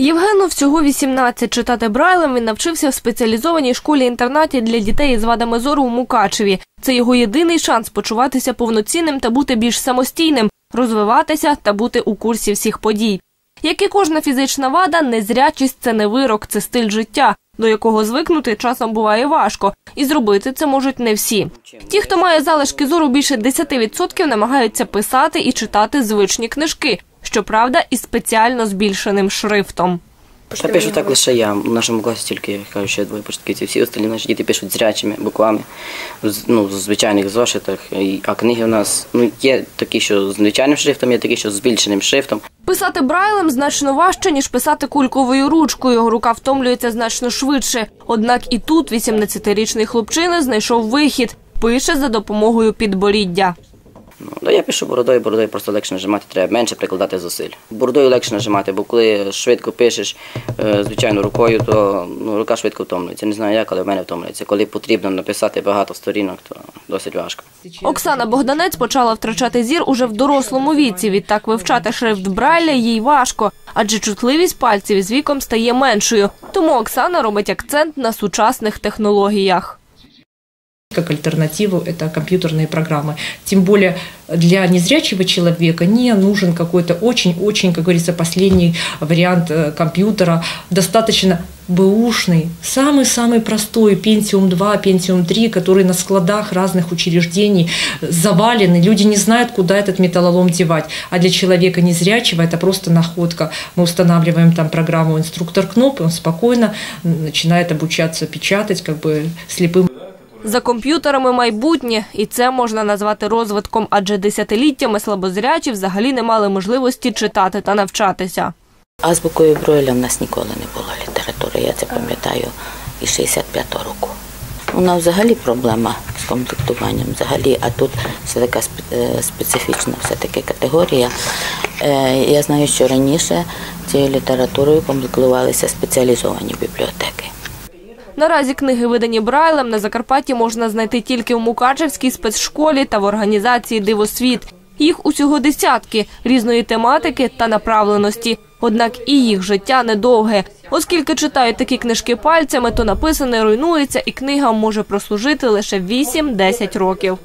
Євгену всього 18. Читати Брайлем він навчився в спеціалізованій школі-інтернаті для дітей із вадами зору у Мукачеві. Це його єдиний шанс почуватися повноцінним та бути більш самостійним, розвиватися та бути у курсі всіх подій. Як і кожна фізична вада, незрячість – це не вирок, це стиль життя, до якого звикнути часом буває важко, і зробити це можуть не всі. Ті, хто має залишки зору більше 10%, намагаються писати і читати звичні книжки, щоправда, із спеціально збільшеним шрифтом. Я пишу так лише я. В нашому класі тільки кажу, що двоє початківців. Всі остальні наші діти пишуть зрячими буквами, з- ну, в звичайних зошитах. І- А книги у нас ну, є такі, що з звичайним шрифтом, є такі, що з збільшеним шрифтом. Писати брайлем значно важче, ніж писати кульковою ручкою. Рука втомлюється значно швидше. Однак і тут 18-річний хлопчина знайшов вихід. Пише за допомогою підборіддя. Ну, я пишу бородою, бородою просто легше нажимати, треба менше прикладати зусиль. Бородою легше нажимати, бо коли швидко пишеш, е, звичайно, рукою, то ну, рука швидко втомлюється. Не знаю як, але в мене втомлюється. Коли потрібно написати багато сторінок, то досить важко. Оксана Богданець почала втрачати зір уже в дорослому віці. Відтак вивчати шрифт Брайля їй важко, адже чутливість пальців з віком стає меншою. Тому Оксана робить акцент на сучасних технологіях. Как альтернативу это компьютерные программы. Тем более для незрячего человека не нужен какой-то очень-очень, как говорится, последний вариант э, компьютера. Достаточно бэушный, самый-самый простой Pentium 2, Pentium 3, который на складах разных учреждений завалены. Люди не знают, куда этот металлолом девать. А для человека незрячего это просто находка. Мы устанавливаем там программу инструктор КНОП, и он спокойно начинает обучаться печатать, как бы слепым За комп'ютерами майбутнє, і це можна назвати розвитком, адже десятиліттями слабозрячі взагалі не мали можливості читати та навчатися. Азбукою Бройля в нас ніколи не було літератури, я це пам'ятаю із 65-го року. У нас взагалі проблема з комплектуванням, взагалі, а тут це така е, специфічна все-таки категорія. Е, Я знаю, що раніше цією літературою комплектувалися спеціалізовані бібліотеки. Наразі книги, видані Брайлем, на Закарпатті можна знайти тільки в Мукачевській спецшколі та в організації Дивосвіт. Їх усього десятки різної тематики та направленості. Однак і їх життя недовге. Оскільки читають такі книжки пальцями, то написане руйнується, і книга може прослужити лише 8-10 років.